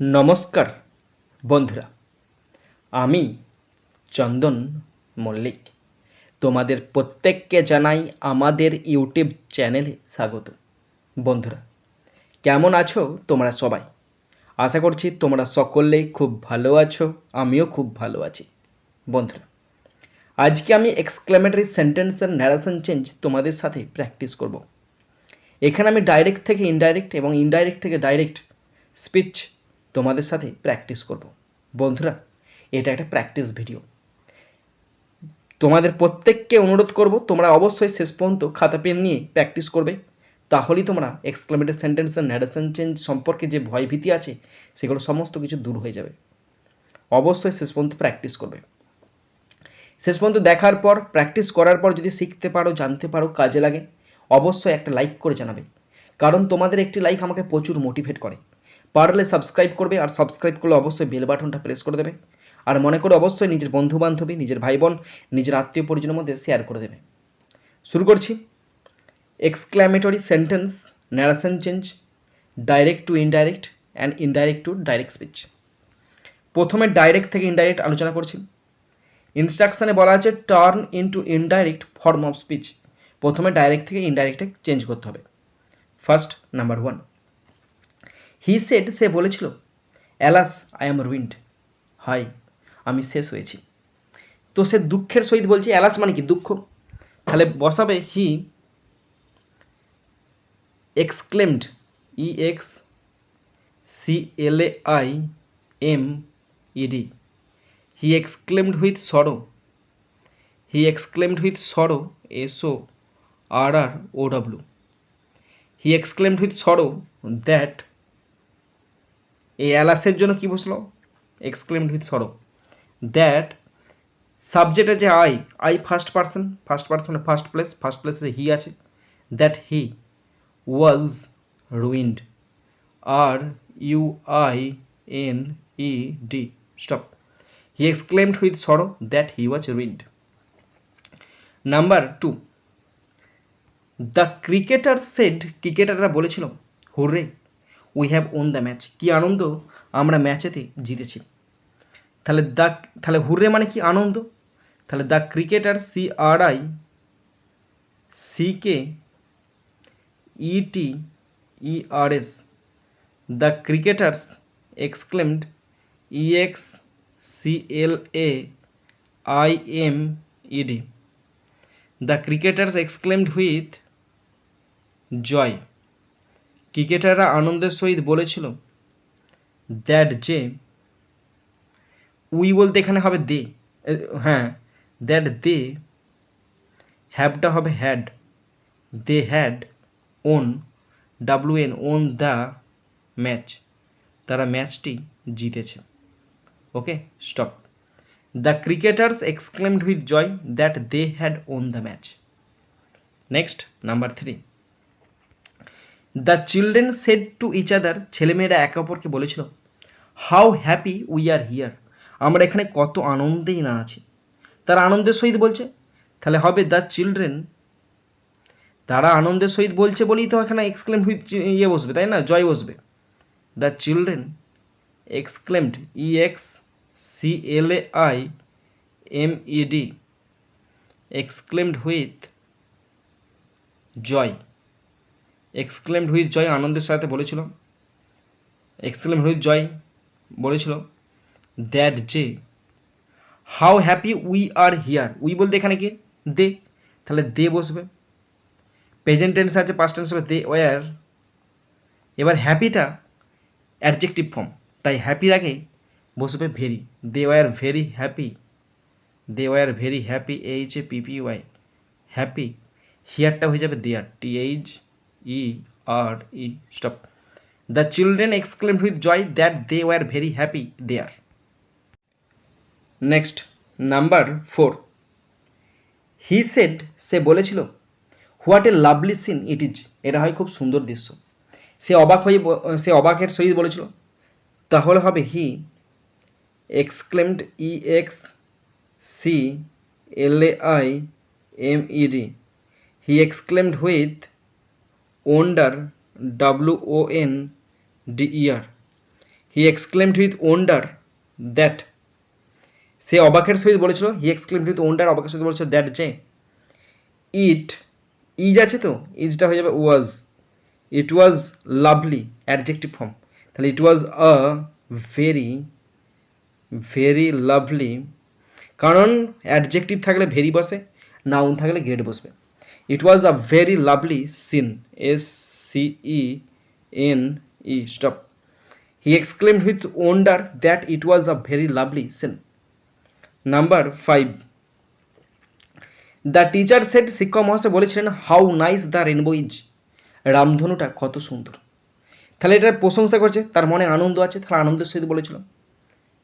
নমস্কার, বন্ধুরা। আমি চন্দন মল্লিক। তোমাদের প্রত্যেককে জানাই আমাদের ইউটিউব চ্যানেলে স্বাগত। বন্ধুরা, কেমন আছো তোমরা সবাই? আশা করছি তোমরা সকলেই খুব ভালো আছো, আমিও খুব ভালো আছি। বন্ধুরা, আজকে আমি এক্সক্লেমেটরি সেন্টেন্সের ন্যারেশন চেঞ্জ তোমাদের সাথে প্র্যাকটিস করব। এখানে আমি ডাইরেক্ট থেকে ইনডাইরেক্ট এবং ইনডাইরেক্ট থেকে ডাইরেক্ট স্পিচ তোমাদের সাথে প্র্যাকটিস করব। বন্ধুরা, এটা একটা প্র্যাকটিস ভিডিও তোমাদের প্রত্যেককে অনুরোধ করব, তোমরা অবশ্যই শেষ পর্যন্ত খাতা পেন নিয়ে প্র্যাকটিস করবে। তাহলেই তোমরা এক্সক্লেমেটেড সেন্টেন্সের ন্যারেশন চেঞ্জ সম্পর্কে যে ভয় ভীতি আছে, সেগুলো সমস্ত কিছু দূর হয়ে যাবে। অবশ্যই শেষ পর্যন্ত প্র্যাকটিস করবে। শেষ পর্যন্ত দেখার পর প্র্যাকটিস করার পর যদি শিখতে পারো, জানতে পারো, কাজে লাগে, অবশ্যই একটা লাইক করে জানাবে। কারণ তোমাদের একটি লাইক আমাকে প্রচুর মোটিভেট করে। পারলে সাবস্ক্রাইব করবে আর সাবস্ক্রাইব করলে অবশ্যই বেল বাটনটা প্রেস করে দেবে। আর মনে করে অবশ্যই নিজের বন্ধু বান্ধবী নিজের ভাই বোন নিজের আত্মীয় পরিজনের মধ্যে শেয়ার করে দেবে। শুরু করছি। Exclamatory sentence narration change direct to indirect and indirect to direct speech প্রথমে ডাইরেক্ট থেকে ইনডাইরেক্ট আলোচনা করছি। ইনস্ট্রাকশানে বলা আছে turn into indirect form of speech প্রথমে ডাইরেক্ট থেকে ইনডাইরেক্টে চেঞ্জ করতে হবে। First number one he said সে বলেছিল অ্যালাস আই এম রুইন্ড হাই আমি শেষ হয়েছি। তো সে দুঃখের সহিত বলছে অ্যালাস মানে কি দুঃখ? তাহলে বসাবে he exclaimed E X C L A I M E D he exclaimed with sorrow he exclaimed with sorrow S O R R O W he exclaimed with sorrow that এই অ্যালাসের জন্য কি বসল? Exclaimed with sorrow that subject আছে I I first person first person first place first প্লেসে he আছে। That he was ruined R U I N E D stop he exclaimed with sorrow that he was ruined number two the cricketer said ক্রিকেটাররা বলেছিল, hurrah we have won the match কি আনন্দ? আমরা ম্যাচেতে জিতেছি। তাহলে the তাহলে hurray মানে কি আনন্দ? তাহলে the cricketer C R I C K E T S the cricketers exclaimed E X C L A I M E D the cricketers exclaimed with joy ক্রিকেটাররা আনন্দের সহিত বলেছিল, দ্যাট যে, উই বলতে এখানে হবে দে হ্যাঁ দ্যাট দে, হ্যাভটা হবে had, they had won W N won the match, তারা ম্যাচটি জিতেছে। Okay, stop. The cricketers exclaimed with joy that they had won the match. Next, number three. The children said to each other ছেলেমেয়েরা একে অপরকে বলেছিল how happy we are here আমরা এখানে কত আনন্দেই না আছি। তারা আনন্দের সহিত বলছে, তাহলে হবে দ্য চিলড্রেন তারা আনন্দের সহিত বলছে বলেই তো এখানে এক্সক্লেম ইয়ে বসবে, তাই না? জয় বসবে। The children exclaimed E X C L A I M E D exclaimed with joy. Exclaimed with joy আনন্দের সাথে বলেছিল। এক্সক্লেম হুইথ জয় বলেছিল দ্যাট যে how happy we are here we বলতে এখানে কি? দে। তাহলে দে বসবে। প্রেজেন্ট টেন্স আছে পাস্ট টেন্স হবে, দে। ওয়ার এবার হ্যাপিটা অ্যাডজেক্টিভ ফর্ম তাই হ্যাপির আগে বসবে very they were very happy they were very happy H A P P Y happy হিয়ারটা হয়ে যাবে there T H E R E stop the children exclaimed with joy that they were very happy there next number four he said সে বলেছিল what a lovely scene it is এটা হয় খুব সুন্দর দৃশ্য। সে অবাক হয়ে সে অবাকের সহিত বলেছিল, তাহলে হবে he exclaimed E X C L A I M E D he exclaimed with wonder W O N D year he exclaimed with wonder that সে অবাকের সহিত বলেছিল হি এক্সক্লেমড উইথ ওন্ডার অবাকের সহিত বলেছিল দ্যাট যে। ইট ইজ আছে তো? ইজটা হয়ে যাবে was it was lovely adjective form তাহলে it was a very very lovely কারণ অ্যাডজেক্টিভ থাকলে ভেরি বসে নাউন থাকলে গ্রেড বসবে। It was a very lovely scene S C E N E stop he exclaimed with wonder that it was a very lovely scene number five the teacher said শিক্ষক মহাশয় বলেছিলেন how nice the rainbow is রামধনুটা কত সুন্দর। তাহলে এটার প্রশংসা করছে, তার মনে আনন্দ আছে, তাহলে আনন্দের সহিত বলেছিল।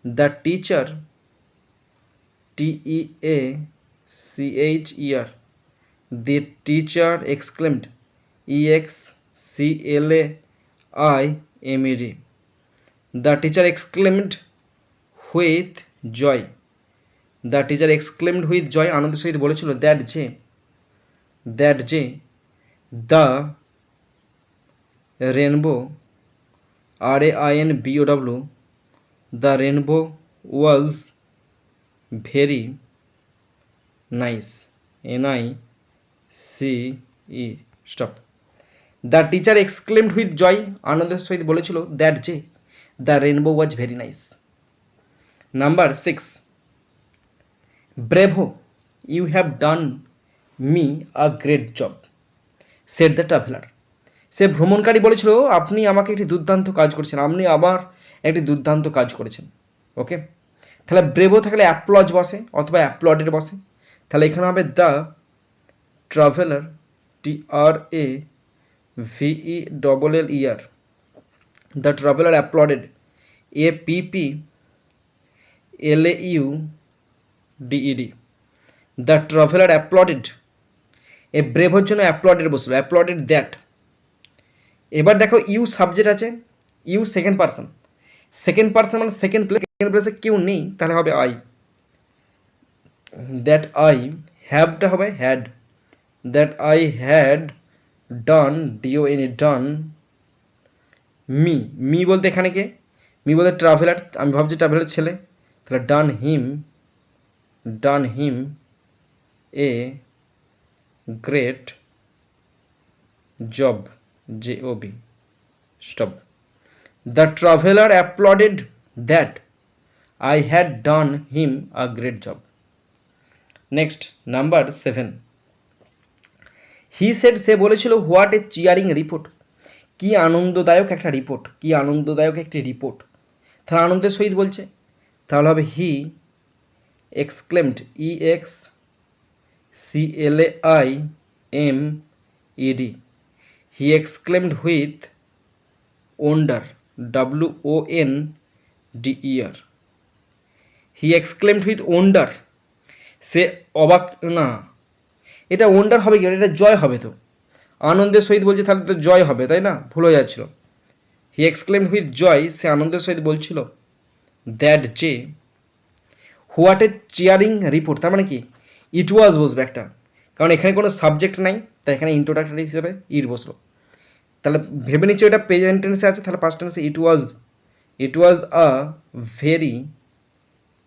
The teacher T A C H E R the teacher exclaimed E X C L A I E D the teacher exclaimed with joy the teacher exclaimed with joy আনন্দের সহিত বলেছিল দ্যাট যে দ্যাট যে the rainbow R A I N B O W the rainbow was very nice N I C E stop the teacher exclaimed with joy আনন্দের সহিত বলেছিল that যে the rainbow was very nice number six bravo you have done me a great job said the traveller সে ভ্রমণকারী বলেছিল, আপনি আমাকে একটি দুর্দান্ত কাজ করেছেন, আপনি আবার একটি দুর্দান্ত কাজ করেছেন। ওকে তাহলে ব্রেভো থাকলে অ্যাপ্লজ বসে, অথবা অ্যাপ্লডের বসে। তাহলে এখানে হবে the traveller T R A V E double L E R the traveller applauded A P P L A U D E D the traveller applauded a ব্রেভোর জন্য অ্যাপ্লডেড বসল অ্যাপ্লডেড দ্যাট এবার দেখো ইউ সাবজেক্ট আছে, you second person second person মানে second place second প্লেসে কেউ নেই, তাহলে হবে আই দ্যাট আই হ্যাভটা হবে had that I had done D O N E done me me বলতে এখানে কে? মি বলতে ট্রাভেলার আমি ভাবছি ট্রাভেলার ছেলে। তাহলে done him done him a great job J O B stop the traveller applauded that I had done him a great job next number seven he said সে বলেছিল what A cheering report কি আনন্দদায়ক একটা report কি আনন্দদায়ক একটি report তাহলে আনন্দের সহিত বলছে। তাহলে হবে he exclaimed E X C L A I M E D he exclaimed with wonder W O N D E R he exclaimed with wonder সে অবাক, না এটা ওন্ডার হবে কি? এটা জয় হবে তো। আনন্দের সহিত বলছে, তাহলে তো জয় হবে, তাই না? ভুল হয়ে যাচ্ছিল। হি এক্সক্লেম হুইথ জয় সে আনন্দের সহিত বলছিল দ্যাট যে হোয়াট এ চিয়ারিং রিপোর্ট তার মানে কি? ইট ওয়াজ বসবে একটা। কারণ এখানে কোনো সাবজেক্ট নাই, তাই এখানে ইন্ট্রোডাক্টরি হিসেবে ইট বসল। তাহলে ভেবে নিচ্ছি ওটা প্রেজেন্ট টেন্সে আছে, তাহলে পাস্ট টেন্সে it was it was a very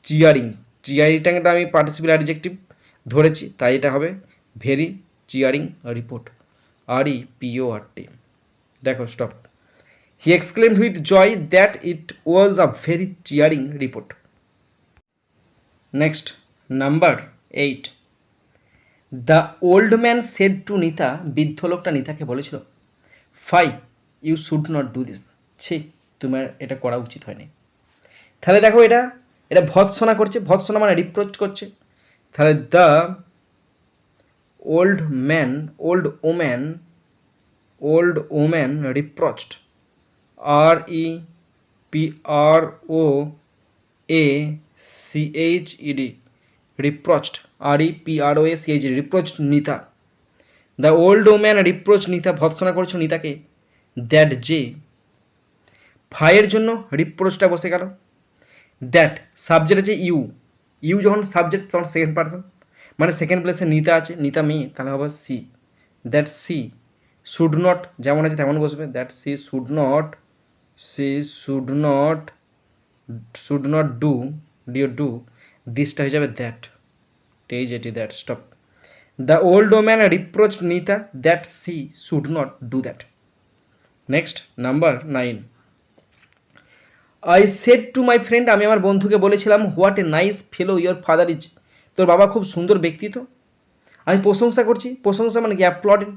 cheering চিয়ারিংটা আমি পার্টিসিপেল অ্যাডজেক্টিভ ধরেছি, তাই এটা হবে very cheering report R E P O R T. দেখো stop he exclaimed with joy that it was a very cheering report next number eight the old man said to Nita বৃদ্ধ লোকটা নিতাকে বলেছিল fie you should not do this ছি, তোমার এটা করা উচিত হয়নি। তাহলে দেখো এটা এটা ভৎসনা করছে, ভৎসনা মানে রিপ্রোচ করছে। তাহলে the old man old woman old woman reproached R E P R O A C H E D reproached R E P R O A C H reproached Nita the old woman reproach Nita ভৎসনা করছ নিতাকে that যে ফাইয়ের জন্য রিপ্রোচটা বসে গেল। That subject আছে you you যখন সাবজেক্ট তখন সেকেন্ড পার্সন মানে সেকেন্ড প্লেসে নিতা আছে, নিতা মেয়ে, তাহলে হবে she that she should not যেমন আছে তেমন বসবে। That she should not she should not should not do D O do দিসটা হয়ে যাবে দ্যাট এই যেটি that stop the old woman reproach Nita that she should not do that next number nine I said to my friend আমি আমার বন্ধুকে বলেছিলাম what a nice fellow your father is তোর বাবা খুব সুন্দর ব্যক্তিত্ব আমি প্রশংসা করছি, প্রশংসা মানে কি? অ্যাপ্লডেড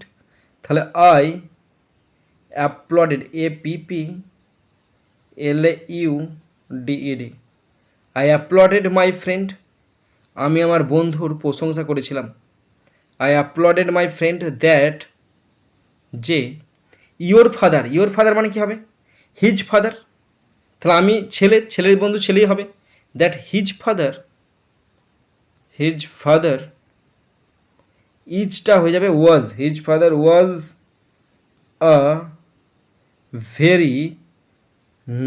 তাহলে I applauded A P P L U D E D I applauded my friend আমি আমার বন্ধুর প্রশংসা করেছিলাম। I applauded my friend that যে ইয়োর ফাদার ইয়োর ফাদার মানে কি হবে? হিজ ফাদার তাহলে আমি ছেলে, ছেলের বন্ধু ছেলেই হবে। That his father his father ইজটা হয়ে যাবে was his father was a very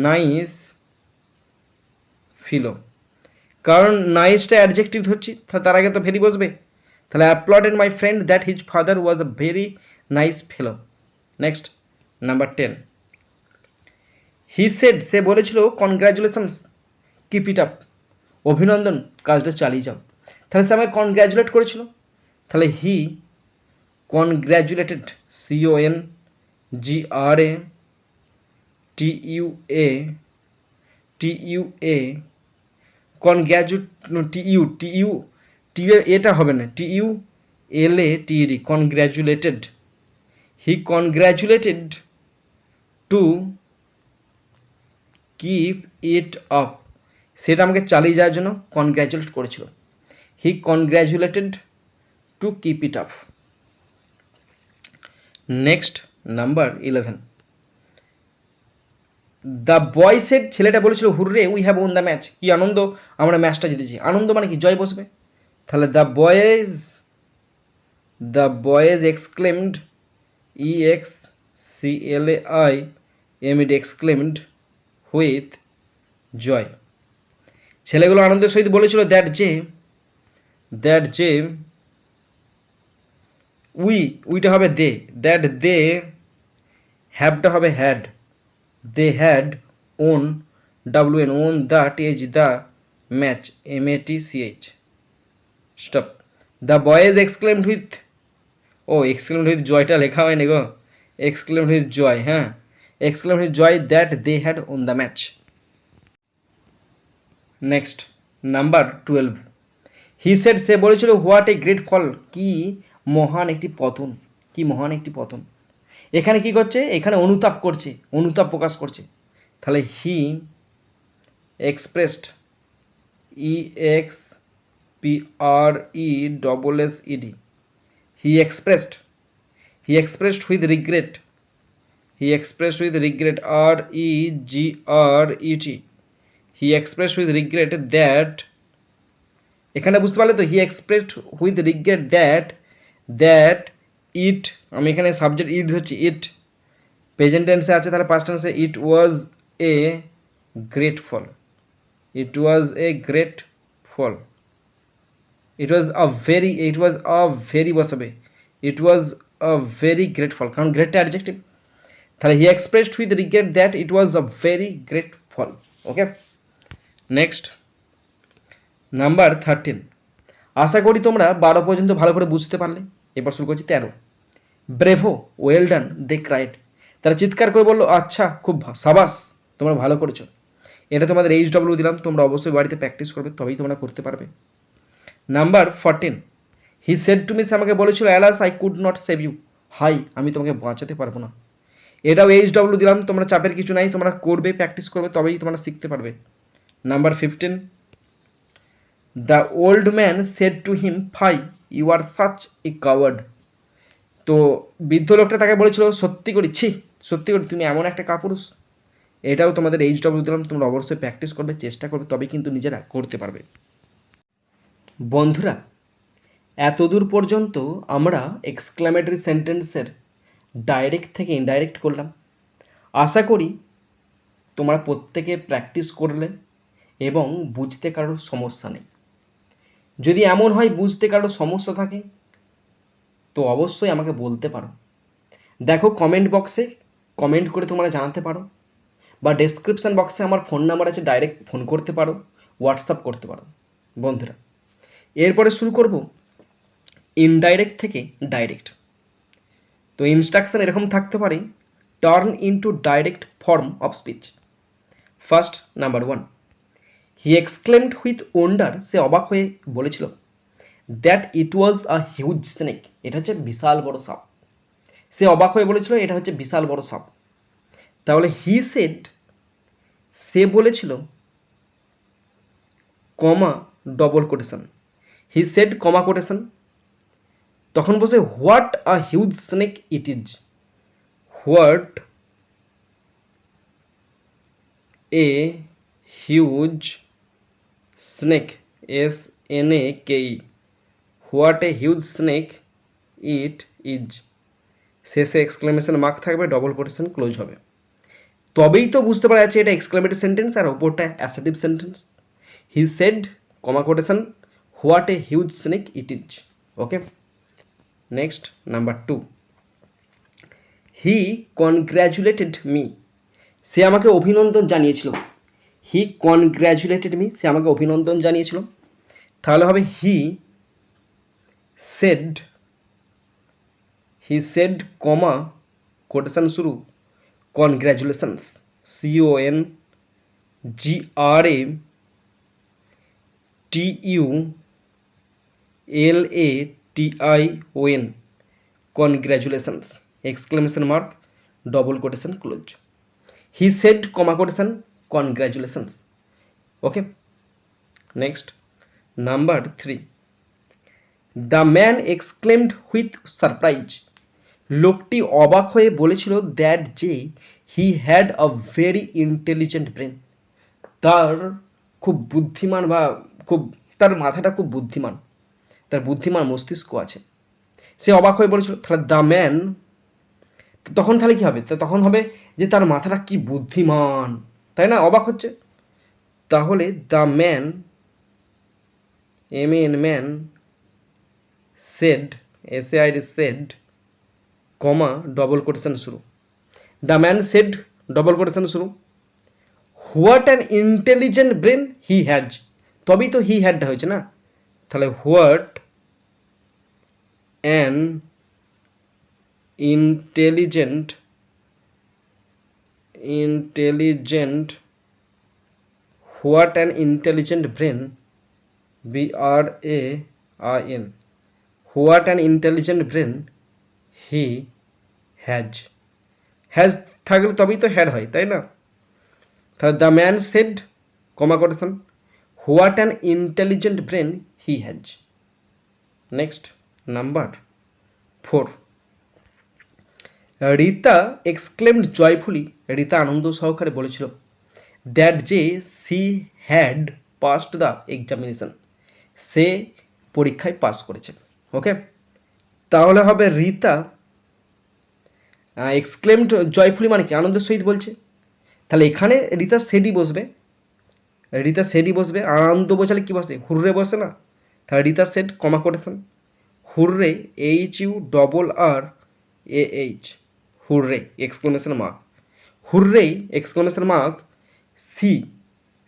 nice fellow কারণ নাইসটা অ্যাডজেক্টিভ ধরছি তার আগে তো ভেরি বসবে। তাহলে applauded my friend that his father was a very nice fellow next number ten he said সে বলেছিল কনগ্রাচুলেশনস কিপ ইট আপ অভিনন্দন, কাজটা চালিয়ে যাও। তাহলে সে আমাকে কনগ্র্যাচুলেট করেছিল। তাহলে he congratulated C O N G R A T U A T U A congratu T U T U T এটা হবে না T U L A T D congratulated he congratulated to keep it up সেটা আমাকে চালিয়ে যাওয়ার জন্য congratulate করেছিল। He congratulated to keep it up next number eleven the boy ছেলেটা বলেছিল, hurray we have won the match কি আনন্দ, আমরা ম্যাচটা জিতেছি। আনন্দ মানে কি? জয় বসবে। তাহলে the boys the boys exclaimed E X C L A I M E D exclaimed with joy ছেলেগুলো আনন্দের সহিত বলেছিল দ্যাট যে দ্যাট যে উই উইটা হবে দে দ্যাট দে হ্যাভটা হবে had they had won W N won the T H the match M A T C H stop the boys exclaimed with O exclaimed with জয়টা লেখা হয়নি গো। এক্সক্লেমড উইথ জয় হ্যাঁ। Exclaimed with joy that they had won the match next number twelve he said সে বলেছিল what A great ফল কি মহান একটি পতন! কি মহান একটি পতন! এখানে কি করছে? এখানে অনুতাপ করছে, অনুতাপ প্রকাশ করছে। তাহলে he expressed E X P R E double S E D he expressed he expressed with regret he expressed with regret R E G R E T he expressed with regret that এখানে বুঝতে পারলে তো he expressed with regret that that it আমি এখানে subject it ধরছি ইট present টেন্সে আছে, তাহলে পাস্ট টেন্সে it was a great fall it was a great fall it was a very it was a very বসাবে it was a very great ফল কারণ গ্রেটটা অ্যাডজেক্টিভ তাহলে he expressed with regret that it was a very great fall okay next number thirteen আশা করি তোমরা বারো পর্যন্ত ভালো করে বুঝতে পারলে। এবার শুরু করছি তেরো। Bravo well done they cried তারা চিৎকার করে বলল আচ্ছা খুব সাবাস, তোমরা ভালো করেছ। এটা তোমাদের এইচ ডব্লিউ দিলাম, তোমরা অবশ্যই বাড়িতে প্র্যাকটিস করবে, তবেই তোমরা করতে পারবে। Number fourteen he said to miss আমাকে বলেছিল alas I could not save you high, আমি তোমাকে বাঁচাতে পারব না। এটাও এইচ ডব্লিউ দিলাম, তোমরা চাপের কিছু নাই, তোমরা করবে প্র্যাকটিস করবে, তবেই তোমরা শিখতে পারবে। Number fifteen the old man said to him fie you are such a coward তো বৃদ্ধ লোকটা তাকে বলেছিল, সত্যি করি, ছি, সত্যি করি, তুমি এমন একটা কাপুরুষ। এটাও তোমাদের এইচ ডব্লিউ দিলাম, তোমরা অবশ্যই প্র্যাকটিস করবে, চেষ্টা করবে, তবেই কিন্তু নিজেরা করতে পারবে। বন্ধুরা, এতদূর পর্যন্ত আমরা এক্সক্লামেটরি সেন্টেন্সের ডাইরেক্ট থেকে ইনডাইরেক্ট করলাম। আশা করি তোমরা প্রত্যেকে প্র্যাকটিস করলে এবং বুঝতে কারোর সমস্যা নেই। যদি এমন হয় বুঝতে কারও সমস্যা থাকে, তো অবশ্যই আমাকে বলতে পারো। দেখো কমেন্ট বক্সে কমেন্ট করে তোমরা জানাতে পারো, বা ডেসক্রিপশন বক্সে আমার ফোন নাম্বার আছে ডাইরেক্ট ফোন করতে পারো হোয়াটসঅ্যাপ করতে পারো, বন্ধুরা। এরপরে শুরু করব ইনডাইরেক্ট থেকে ডাইরেক্ট তো ইনস্ট্রাকশন এরকম থাকতে পারে turn into direct form of speech first number one he exclaimed with wonder সে অবাক হয়ে বলেছিল that it was a huge snake এটা হচ্ছে বিশাল বড় সাপ। সে অবাক হয়ে বলেছিল, এটা হচ্ছে বিশাল বড় সাপ। তাহলে হি সেড সে বলেছিল, comma double quotation he said comma quotation তখন বসে what a huge snake it is what a huge snake S N A K E what a huge snake it is শেষে এক্সক্লেমেশন মার্ক থাকবে double quotation close হবে। তবেই তো বুঝতে পারা যাচ্ছে এটা এক্সক্লেমেটিভ সেন্টেন্স আর ওপরটা assertive sentence he said comma quotation what a huge snake it is okay next number two he congratulated me সে আমাকে অভিনন্দন জানিয়েছিল। হি কনগ্র্যাচুলেটেড মি সে আমাকে অভিনন্দন জানিয়েছিল। তাহলে হবে he said he said comma quotation শুরু congratulations C O N G R A T U L A T I O N congratulations exclamation mark double quotation close he said comma quotation congratulations okay next number three the man exclaimed with surprise লোকটি অবাক হয়ে বলেছিল that যে he had a very intelligent brain তার খুব বুদ্ধিমান বা খুব, তার মাথাটা খুব বুদ্ধিমান। তার বুদ্ধিমান মস্তিষ্ক আছে। সে অবাক হয়ে বলেছিল, তাহলে দ্য ম্যান তখন তাহলে কি হবে? তখন হবে যে তার মাথাটা কি বুদ্ধিমান? তাই না? অবাক হচ্ছে। তাহলে the man M N man said S A I D said comma double quotation শুরু। The man said double quotation শুরু। What an intelligent brain he has তবেই তো হি হ্যাডটা হয়েছে না? তাহলে what an intelligent intelligent, what an intelligent brain B R A I N what an intelligent brain, he has. Has থাকলে তবেই তো হ্যাড হয়, তাই না? তাহলে the man said, comma quotation, what an intelligent brain, he has. Next, number, four. Rita exclaimed joyfully Rita আনন্দ সহকারে বলেছিল that যে she had passed the examination সে পরীক্ষায় পাস করেছে। ওকে তাহলে হবে রীতা এক্সক্লেমড জয়ফুলি মানে কি? আনন্দের সহিত বলছে। তাহলে এখানে রীতা সেডি বসবে। রীতা সেডি বসবে। আনন্দ বোঝালে কি বসে? হুররে বসে না। তাহলে রীতা সেড কমা করেছেন hurray H U double R A H hurray exclamation mark hurray exclamation mark she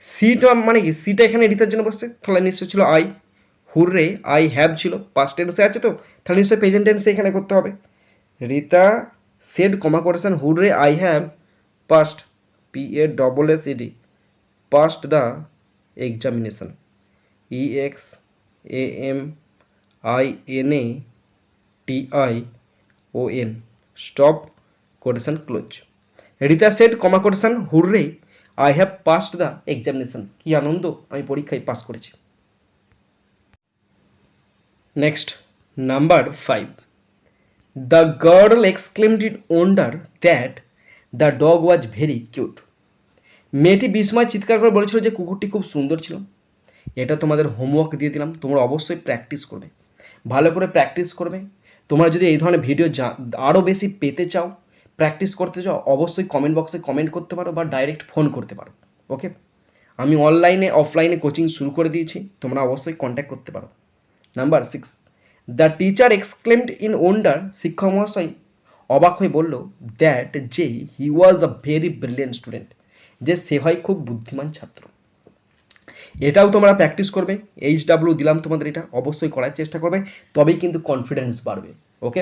সিটা মানে কি? সিটা এখানে রীতার জন্য বসছে, তাহলে নিশ্চয় ছিল আই হুররে আই হ্যাভ ছিল পাস্ট টেন্সে আছে তো? তাহলে নিশ্চয়ই প্রেজেন্ট টেন্সে এখানে করতে হবে। রীতা সেড কমা করেছেন hurray I have passed P A double S E D passed the examination E X A M I N A T I O N stop quotation close Rita said comma quotation hurray I have passed the examination কি আনন্দ, আমি পরীক্ষায় pass করেছি। Next number five the girl exclaimed in wonder that the dog was very cute মেয়েটি বিস্ময় চিৎকার করে বলেছিল যে কুকুরটি খুব সুন্দর ছিল। এটা তোমাদের হোমওয়ার্ক দিয়ে দিলাম, তোমরা অবশ্যই প্র্যাকটিস করবে। ভালো করে প্র্যাকটিস করবে। তোমরা যদি এই ধরনের ভিডিও আরও বেশি পেতে চাও প্র্যাকটিস করতে চাও, অবশ্যই কমেন্ট বক্সে কমেন্ট করতে পারো বা ডাইরেক্ট ফোন করতে পারো ওকে আমি অনলাইনে অফলাইনে কোচিং শুরু করে দিয়েছি, তোমরা অবশ্যই কন্ট্যাক্ট করতে পারো। Number six the teacher exclaimed in wonder শিক্ষক মহাশয় অবাক হয়ে বলল দ্যাট যে he was a very brilliant student যে সে হয় খুব বুদ্ধিমান ছাত্র। এটাও তোমরা প্র্যাকটিস করবে এইচ ডাব্লিউ দিলাম তোমাদের এটা, অবশ্যই করার চেষ্টা করবে, তবেই কিন্তু কনফিডেন্স বাড়বে ওকে